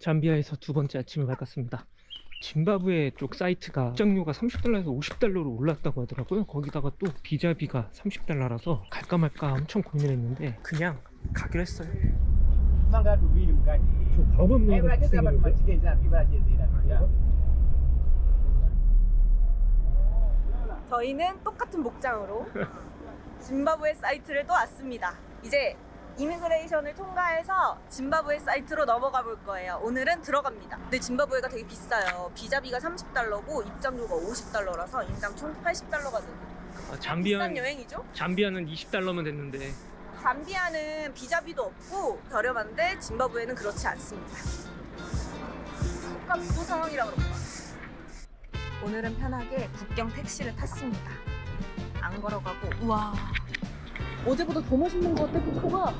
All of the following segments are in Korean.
잠비아에서 두 번째 아침을 밝았습니다. 짐바브웨 쪽 사이트가 입장료가 30달러에서 50달러로 올랐다고 하더라고요. 거기다가 또 비자비가 30달러라서 갈까 말까 엄청 고민을 했는데 그냥 가기로 했어요. Ya. 저희는 똑같은 목장으로 짐바브웨 사이트를 또 왔습니다. 이제 이미그레이션을 통과해서 짐바브웨 사이트로 넘어가 볼 거예요. 오늘은 들어갑니다. 근데 짐바브웨가 되게 비싸요. 비자비가 30달러고 입장료가 50달러라서 인당 총 80달러가 드는 아, 비싼 잠비아 여행이죠? 잠비아는 20달러면 됐는데 잠비아는 비자비도 없고 저렴한데 짐바브웨는 그렇지 않습니다. 국가 부도 상황이라 그런가. 오늘은 편하게 국경 택시를 탔습니다. 안 걸어가고 우와 어제보다 더 멋있는 것 같아 폭포가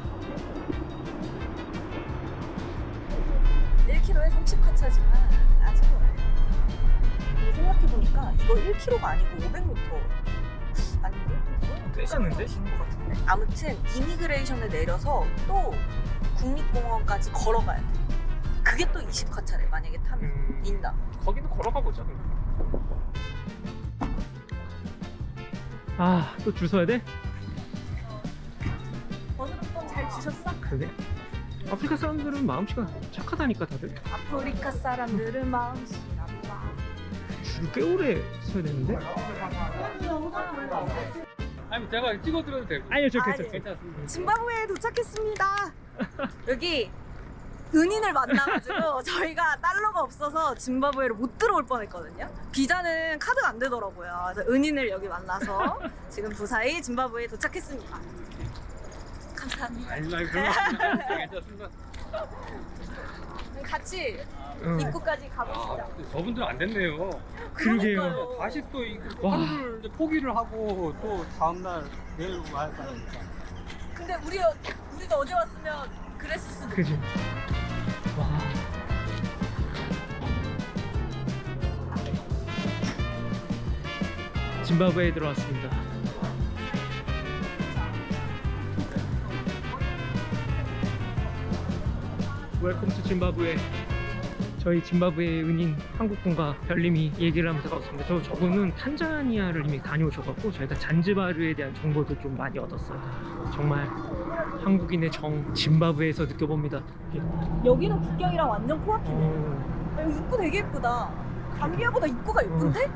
1km에 30카차지만 아주 생각해보니까 이거 1km가 아니고 500m 아닌데? 꽤 쌌는데? 긴것 같은데? 아무튼 이미그레이션을 내려서 또 국립공원까지 걸어가야 돼 그게 또 20카차래 만약에 타면 음, 인당 거기는 걸어가 보자. 아, 또 줄 서야 돼? 번호번 잘 주셨어? 그래? 아프리카 사람들은 마음씨가 착하다니까 다들 아프리카 사람들은 마음씨 나빠 줄꽤 오래 서야 되는데? 아니 제가 찍어드려도 되고 아니요 저 아니. 괜찮아요 괜찮습니다 짐바브웨에 도착했습니다. 여기 은인을 만나가지고 저희가 달러가 없어서 짐바브웨로 못 들어올 뻔했거든요. 비자는 카드가 안 되더라고요. 그래서 은인을 여기 만나서 지금 무사히 짐바브웨에 도착했습니다. 아니 아니 그런 거 아니에요. 괜찮습니다 같이 응. 입구까지 아 가보시죠. 근데 저분들은 안 됐네요 그러게요. 그러니까요. 다시 또 이- 와. 하루를 이제 포기를 하고 또 다음날 내일 와야 되니까 근데 우리 우리도 어제 왔으면 그랬을 수도. 그지? 와 짐바브웨에 들어왔습니다 웰컴 투 짐바브웨 저희 짐바브웨의 은인 한국분과 별님이 얘기를 하면서 왔습니다 저 저분은 탄자니아를 이미 다녀오셔갖고 저희가 잔지바르에 대한 정보도 좀 많이 얻었어요 정말 한국인의 정 짐바브웨에서 느껴봅니다 여기는 국경이랑 완전 코앞이네. 어, 야, 여기 입구 되게 예쁘다. 감비아보다 입구가 예쁜데?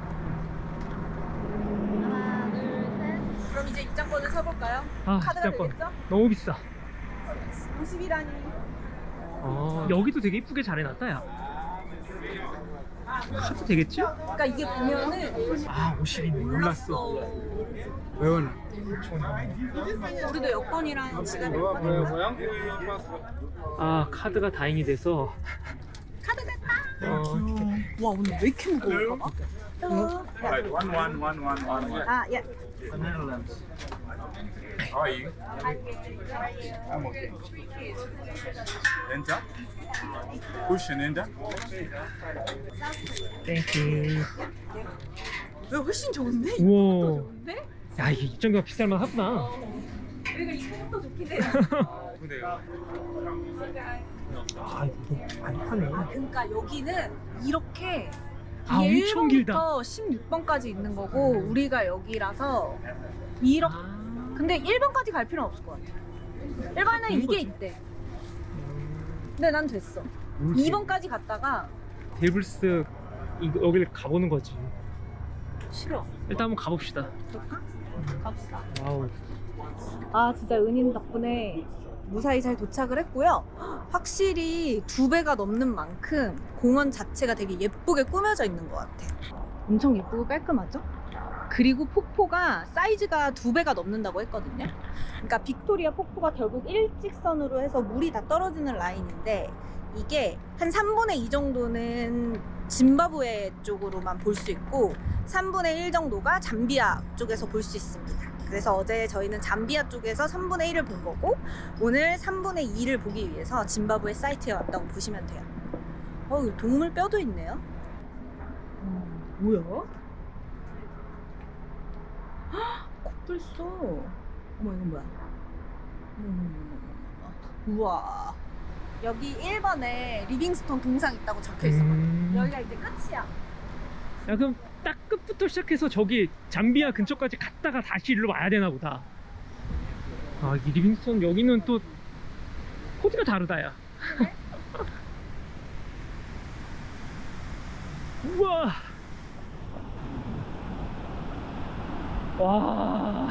그럼 이제 입장권을 사볼까요? 아 카드가 잠깐 되겠죠? 너무 비싸 50이라니. 어, 여기도 되게 이쁘게 잘 해놨다 야 카드 되겠지? 그러니까 이게 보면은 아 50이네 몰랐어. 왜요? 우리도 여권이랑 지갑 여권. 아 카드가 다행이 돼서 카드 됐다. 어, 와 오늘 왜 이렇게 무거울까 봐. 헬로. Right, one, one, one, one, one, one. 아 예. How are you? I'm okay. Enter. Push and enter. 땡큐 왜 훨씬 좋은데? 우와 좋은데? 야 이게 입장료가 비쌀만 하구나 우리가 이거부터 좋긴 해요. 근데요 아 이거 많이 하네 그러니까 여기는 이렇게 아, 엄청 길다. 1번부터 16번까지 있는 거고 우리가 여기라서 이렇게 아, 근데 1번까지 갈 필요는 없을 것 같아. 1번은 그런 이게 거지. 있대. 음, 근데 난 됐어. 뭐지? 2번까지 갔다가 데블스 이- 여기를 가보는 거지 싫어. 일단 한번 가봅시다 그럴까? 갑시다. 와우 아 진짜 은인 덕분에 무사히 잘 도착을 했고요. 확실히 두 배가 넘는 만큼 공원 자체가 되게 예쁘게 꾸며져 있는 것 같아. 엄청 예쁘고 깔끔하죠? 그리고 폭포가 사이즈가 두 배가 넘는다고 했거든요. 그러니까 빅토리아 폭포가 결국 일직선으로 해서 물이 다 떨어지는 라인인데 이게 한 3분의 2 정도는 짐바브웨 쪽으로만 볼 수 있고 3분의 1 정도가 잠비아 쪽에서 볼 수 있습니다. 그래서 어제 저희는 잠비아 쪽에서 3분의 1을 본 거고 오늘 3분의 2를 보기 위해서 짐바브웨 사이트에 왔다고 보시면 돼요. 어, 동물 뼈도 있네요. 음, 뭐야? 써. 어머, 이건 뭐야? 어머. 우와. 여기 1번에 리빙스톤 동상 있다고 적혀 있어. 음. 여기가 이제 끝이야. 야 그럼 딱 끝부터 시작해서 저기 잠비아 근처까지 갔다가 다시 일로 와야 되나 보다 아 이 리빙스턴 여기는 또 코디가 다르다 야 우와 와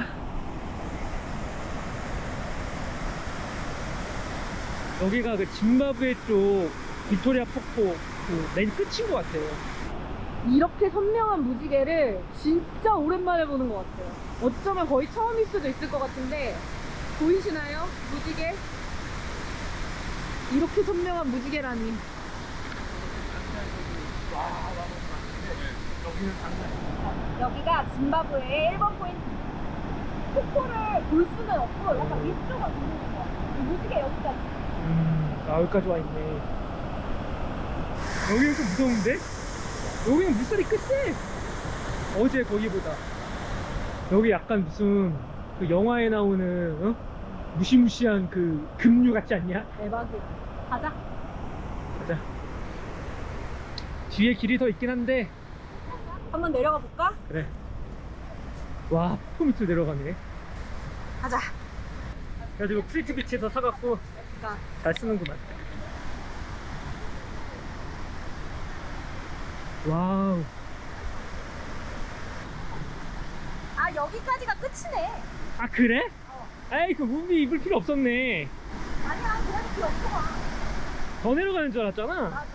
여기가 그 짐바브웨 쪽 빅토리아 폭포 그맨 끝인 것 같아요 이렇게 선명한 무지개를 진짜 오랜만에 보는 것 같아요. 어쩌면 거의 처음일 수도 있을 것 같은데 보이시나요? 무지개? 이렇게 선명한 무지개라니. 여기가 짐바브웨의 1번 포인트. 폭포를 볼 수는 없고 약간 위쪽을 보는. 이 무지개 여기까지. 음, 아, 여기까지 와 있네. 여기는 좀 무서운데? 여기는 물살이 끝세! 어제 거기보다. 여기 약간 무슨 그 영화에 나오는, 어? 무시무시한 그 급류 같지 않냐? 대박이야. 가자. 가자. 뒤에 길이 더 있긴 한데, 한번 내려가 볼까? 그래. 와, 폭포 밑으로 내려가네. 가자. 그래가지고 프리트 비치에서 사갖고 가. 잘 쓰는구만. 와우. 아 여기까지가 끝이네. 아 그래? 아이 그 무비 입을 필요 없었네 아니야 그냥 필요 없어. 더 내려가는 줄 알았잖아 맞아.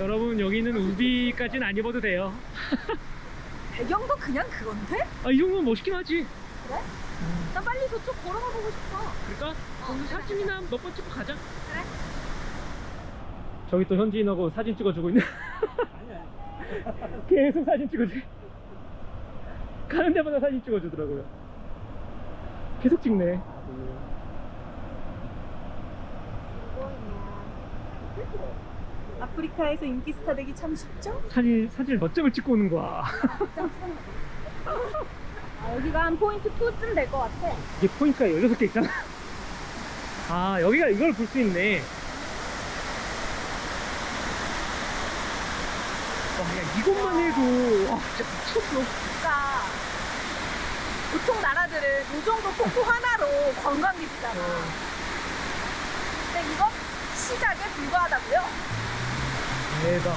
여러분 여기는 우비까지는 안 입어도 돼요 배경도 그냥 그건데? 아이 정도면 멋있긴 하지 그래? 나 빨리 저쪽 걸어가 보고 싶어. 그럴까? 그럼 사진이나 몇 번 찍고 가자 그래. 저기 또 현지인하고 사진 찍어주고 있네 계속 사진 찍어줘 가는 데마다 사진 찍어주더라고요 계속 찍네 아프리카에서 인기 스타 되기 참 쉽죠? 사진, 사진을 몇 장을 찍고 오는 거야 아, 여기가 한 포인트 2쯤 될 것 같아. 이게 포인트가 16개 있잖아. 아, 여기가 이걸 볼 수 있네. 와, 야, 이것만 해도, 와, 진짜 미쳤어. 그러니까 보통 나라들은 이 정도 폭포 하나로 관광객이잖아. 근데 이건 시작에 불과하다고요? 대박.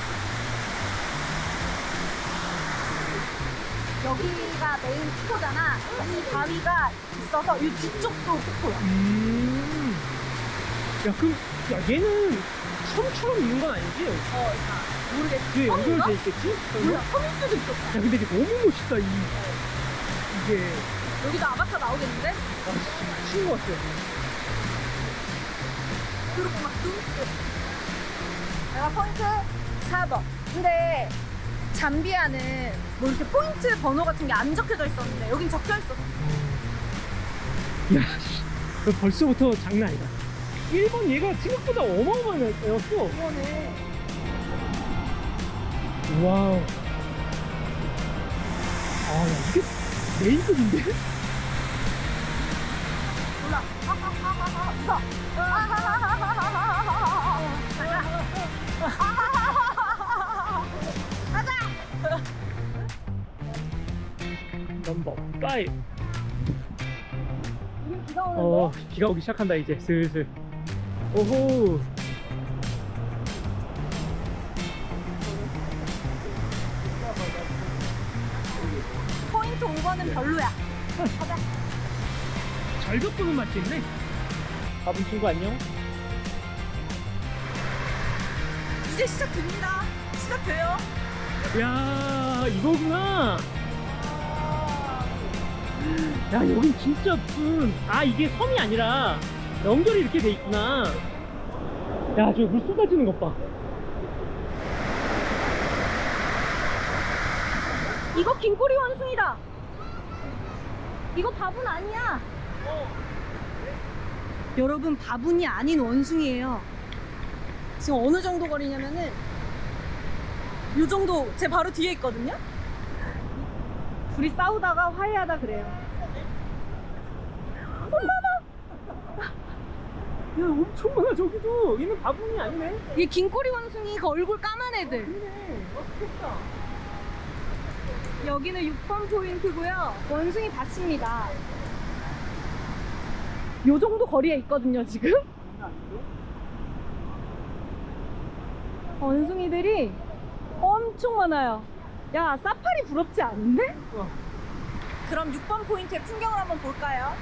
여기가 메인 폭포잖아. 이 바위가 있어서 이 뒤쪽도 폭포야. 음. 야, 그럼, 야, 얘는 섬처럼 있는 건 아니지? 어, 자, 모르겠어. 뒤에 섬인가? 연결돼 있겠지? 몰라, 섬일 수도 있겠다. 야, 근데 이게 너무 멋있다, 이. 이게. 여기도 아바타 나오겠는데? 아, 진짜 미친 것 같아. 그리고 막 눈. 내가 포인트 4번. 근데 잠비아는 뭐 이렇게 포인트 번호 같은 게 안 적혀져 있었는데 여긴 적혀 있었어. 야, 씨. 너 벌써부터 장난 아니다. 1번 얘가 생각보다 어마어마한 애였어. 이거는 와우. 아, 야, 이게 메인급인데? 몰라. 하하하하하. 웃어. 하하하하하하. 넘버 5. 우리 비가 오는데. 어, 비가 오기 시작한다, 이제, 슬슬. 오호. 포인트 5번은 별로야. 가자. 보는 맛이 있네. 바쁜 친구 안녕. 이제 시작됩니다. 시작돼요. 야, 이거구나. 야, 여긴 진짜 무슨, 아, 이게 섬이 아니라 연결이 이렇게 돼 있구나. 야, 저 물 쏟아지는 것 봐. 이거 긴꼬리 원숭이다. 이거 바분 아니야. 여러분 바분이 아닌 원숭이에요. 지금 어느 정도 거리냐면은 요 정도 제 바로 뒤에 있거든요. 둘이 싸우다가 화해하다 그래요. 엄마마. 야 엄청 많아 저기도 얘는 바보이 아니네 얘 긴꼬리 원숭이 그 얼굴 까만 애들. 그래 어 여기는 6번 포인트고요. 원숭이 밭입니다. 요 정도 거리에 있거든요, 지금. 원숭이들이 엄청 많아요. 야, 사파리 부럽지 않은데? 어. 그럼 6번 포인트의 풍경을 한번 볼까요?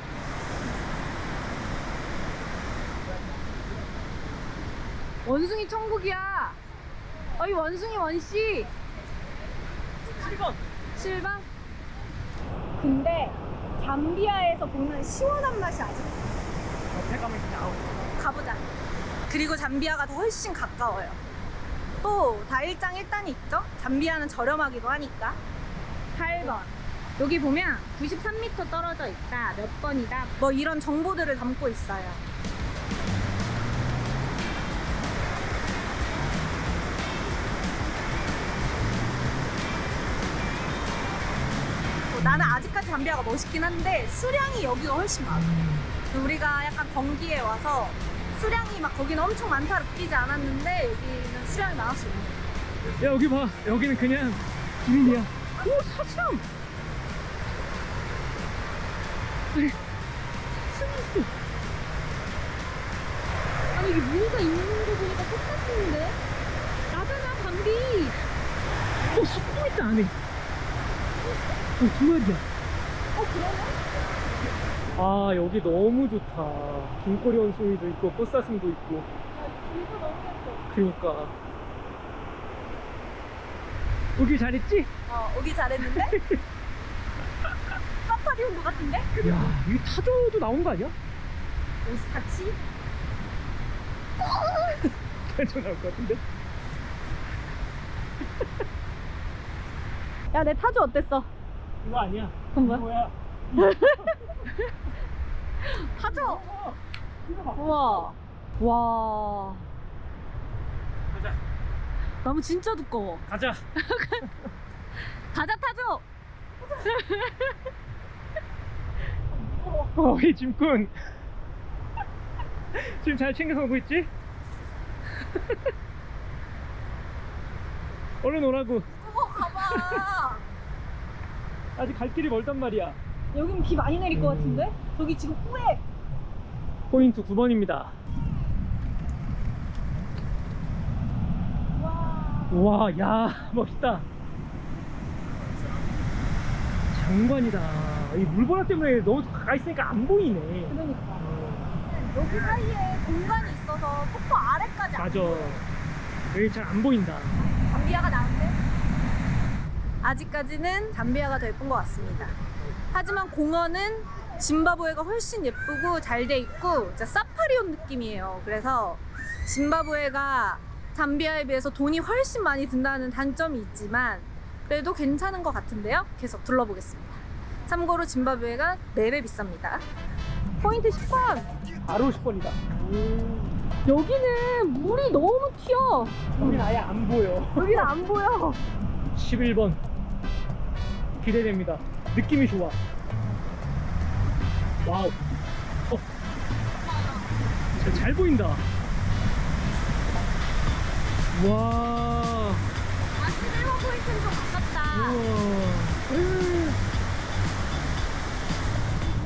원숭이 천국이야. 어이 원숭이 원씨. 7번 실방? 근데 잠비아에서 보는 시원한 맛이 아직 옆에 가면 이렇게 나오고 가보자. 그리고 잠비아가 더 훨씬 가까워요. 또 다일장 1단이 있죠? 잠비아는 저렴하기도 하니까. 8번. 여기 보면 93m 떨어져 있다. 몇 번이다. 뭐 이런 정보들을 담고 있어요. 뭐 나는 아직까지 잠비아가 멋있긴 한데 수량이 여기가 훨씬 많아. 우리가 약간 건기에 와서 수량이 막 거기는 엄청 많다를 느끼지 않았는데 여기는 수량이 있는 야 여기 봐. 여기는 그냥 기린이야. 오 사슴! 아니 사슴이 아니 이게 무늬가 있는 거 보니까 똑같은데? 나잖아 밤비 어 사슴 있다 안에. 어두 마리야. 어 그러네 아 여기 너무 좋다. 긴꼬리 원숭이도 있고 꽃사슴도 있고. 이거 너무 예뻐 그니까. 오길 잘했지? 어 오기 잘했는데? 사파리 온도 같은데? 야 이거 타조도 나온 거 아니야? 오스타치? 타조 나올 것 같은데? 야 내 타조 어땠어? 이거 아니야. 그건 뭐야 뭐야 타조 우와. 와. 가자. 나무 진짜 두꺼워. 가자. 가자 타조. 어이 짐꾼. 지금 잘 챙겨서 오고 있지? 얼른 오라고. 어 가봐. 아직 갈 길이 멀단 말이야 여긴 비 많이 내릴 것 음. 같은데? 저기 지금 후에 포인트 9번입니다. 와. 우와 야 멋있다. 장관이다. 이 물보라 때문에 너무 가까이 있으니까 안 보이네. 그러니까. 어, 여기 사이에 공간이 있어서 폭포 아래까지 안 맞아. 보여. 여기 잘 안 보인다. 잠비아가 나은데? 아직까지는 잠비아가 더 예쁜 것 같습니다. 하지만 공원은 짐바브웨가 훨씬 예쁘고 잘 돼 있고 진짜 사파리 온 느낌이에요. 그래서 짐바브웨가 잠비아에 비해서 돈이 훨씬 많이 든다는 단점이 있지만 그래도 괜찮은 것 같은데요. 계속 둘러보겠습니다. 참고로 짐바브웨가 4배 비쌉니다. 포인트 10번! 바로 10번이다 여기는 물이 너무 튀어! 여긴 아예 안 보여 여기는 안 보여! 11번 기대됩니다 느낌이 좋아 와우 어. 잘, 잘 보인다 와 아, 11번 포인트는 좀 가깝다. 우와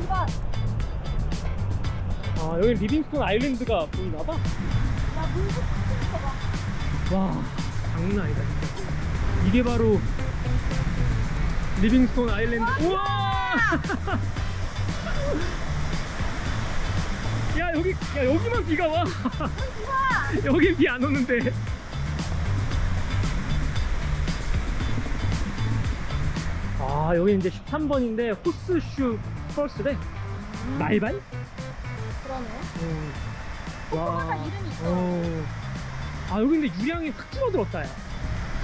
2번. 아 여기 리빙스톤 아일랜드가 보이나봐 나 튀는 거 봐. 와 장난 아니다 진짜 이게 바로 리빙스톤 아일랜드 우와 야 여기 야 여기만 비가 와 여긴 비안 오는데 아 여기 이제 13번인데 호스슈 퍼스래 날반? 그러네. 음. 이름이 있어. 어. 아 여기 근데 유량이 확 줄어들었다 야.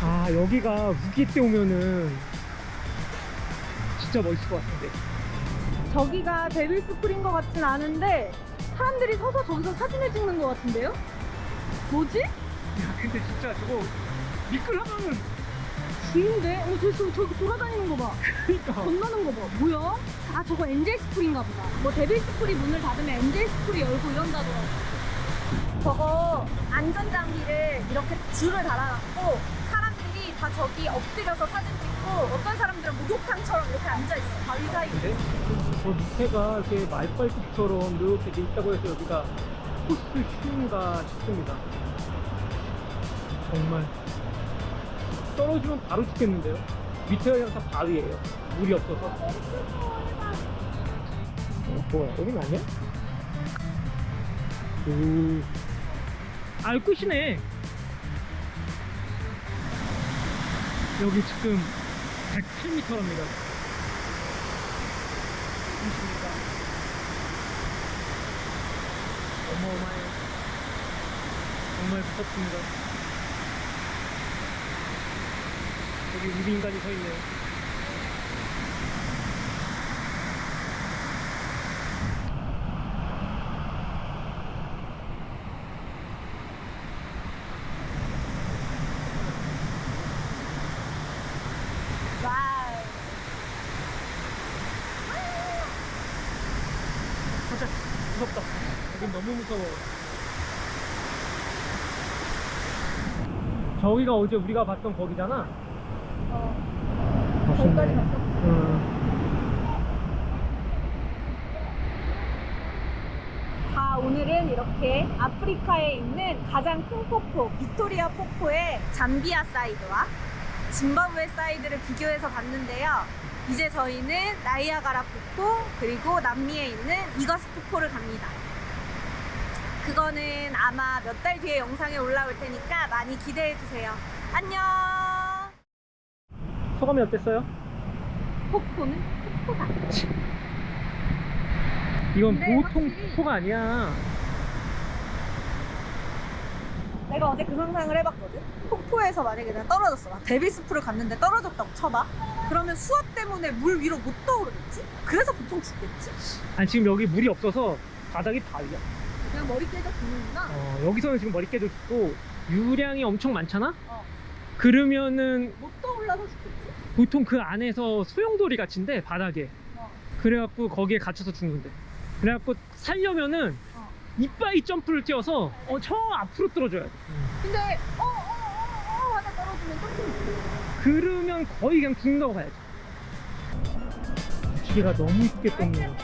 아 여기가 우기 때 오면은 진짜 멋있을 것 같은데 저기가 데빌 스쿨인 것 같진 않은데 사람들이 서서 저기서 사진을 찍는 것 같은데요? 뭐지? 야 근데 진짜 저거 미끌하면은 죽는데? 어, 저, 저, 저기 돌아다니는 거 봐. 그니까 건너는 거 봐. 뭐야? 아, 저거 엔젤 스쿨인가 보다. 뭐 데빌 스쿨이 문을 닫으면 엔젤 스쿨이 열고 이런다더라고. 저거 안전장비를 이렇게 줄을 달아놨고 다 저기 엎드려서 사진 찍고 어떤 사람들은 목욕탕처럼 이렇게 앉아있어 바위 사이에 근데 저 밑에가 이렇게 말발굽처럼 이렇게 돼 있다고 해서 여기가 코스 슈인가 싶습니다. 정말 떨어지면 바로 죽겠는데요. 밑에가 그냥 다 바위예요. 물이 없어서. 어, 뭐야? 여긴 아니야? 오. 아, 끝이네. 여기 지금 108m랍니다. 보십니까? 어마어마해요. 정말 무섭습니다. 여기 우리 인간이 서 있네요. 와우 무섭다. 여긴 너무 무서워. 저기가 어제 우리가 봤던 거기잖아. 어. 거기까지. 자, 오늘은 이렇게 아프리카에 있는 가장 큰 폭포, 빅토리아 폭포의 잠비아 사이드와 짐바브웨 사이드를 비교해서 봤는데요. 이제 저희는 나이아가라 폭포, 그리고 남미에 있는 이거스 폭포를 갑니다. 그거는 아마 몇 달 뒤에 영상에 올라올 테니까 많이 기대해 주세요. 안녕! 소감이 어땠어요? 폭포는 폭포다. 이건 근데 보통 확실히- 폭포가 아니야. 내가 어제 그 상상을 해봤거든. 폭포에서 만약에 내가 떨어졌어. 막 데빌스프를 갔는데 떨어졌다고 쳐봐. 그러면 수압 때문에 물 위로 못 떠오르겠지? 그래서 보통 죽겠지? 아니 지금 여기 물이 없어서 바닥이 바위야. 그냥 머리 깨져 죽는구나. 어, 여기서는 지금 머리 깨져 있고 유량이 엄청 많잖아. 어. 그러면은 못 떠올라서 죽겠지? 보통 그 안에서 소용돌이 같은데 바닥에. 어. 그래갖고 거기에 갇혀서 죽는데. 그래갖고 살려면은 어. 이빠이 점프를 뛰어서 어, 저 앞으로 떨어져야 돼. 근데 어어어어 하다 떨어지면 또 죽지. 그러면 거의 그냥 죽는다고 봐야지. 기계가 너무 이쁘게 떴네요.